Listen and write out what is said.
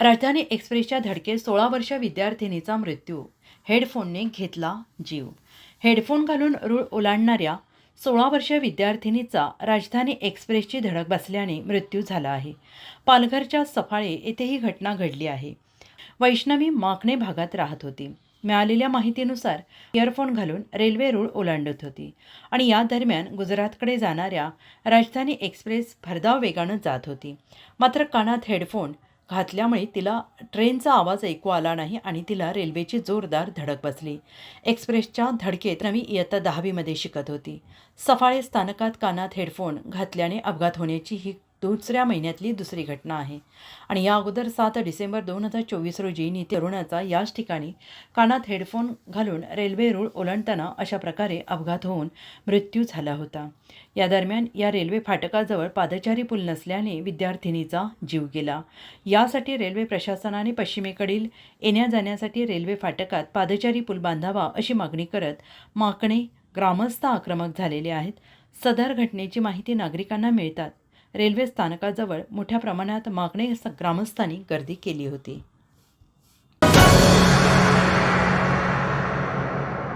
राजधानी एक्सप्रेसच्या धडकेत सोळा वर्ष विद्यार्थिनीचा मृत्यू. हेडफोनने घेतला जीव. हेडफोन घालून रूळ ओलांडणाऱ्या सोळा वर्ष विद्यार्थिनीचा राजधानी एक्सप्रेसची धडक बसल्याने मृत्यू झाला आहे. पालघरच्या सफाळे येथे ही घटना घडली आहे. वैष्णवी माकणे भागात राहत होती. मिळालेल्या माहितीनुसार इयरफोन घालून रेल्वे रूळ ओलांडत होती आणि या दरम्यान गुजरातकडे जाणाऱ्या राजधानी एक्सप्रेस भरधाव वेगानं जात होती. मात्र कानात हेडफोन घातल्यामुळे तिला ट्रेनचा आवाज ऐकू आला नाही आणि तिला रेल्वेची जोरदार धडक बसली. एक्सप्रेसच्या धडकेत रवी इयत्ता दहावीमध्ये शिकत होती. सफाळे स्थानकात कानात हेडफोन घातल्याने अपघात होण्याची ही दुसऱ्या महिन्यातली दुसरी घटना आहे. आणि या अगोदर सात डिसेंबर दोन हजार चोवीस रोजी नीती तरुणाचा याच ठिकाणी कानात हेडफोन घालून रेल्वे रूळ ओलांडताना अशा प्रकारे अपघात होऊन मृत्यू झाला होता. या दरम्यान या रेल्वे फाटकाजवळ पादचारी पूल नसल्याने विद्यार्थिनीचा जीव गेला. यासाठी रेल्वे प्रशासनाने पश्चिमेकडील येण्या जाण्यासाठी रेल्वे फाटकात पादचारी पूल बांधावा अशी मागणी करत माकणे ग्रामस्थ आक्रमक झालेले आहेत. सदर घटनेची माहिती नागरिकांना मिळतात. रेल्वे स्थानकाजवळ मोठ्या प्रमाणात मागणे ग्रामस्थांनी गर्दी केली होती.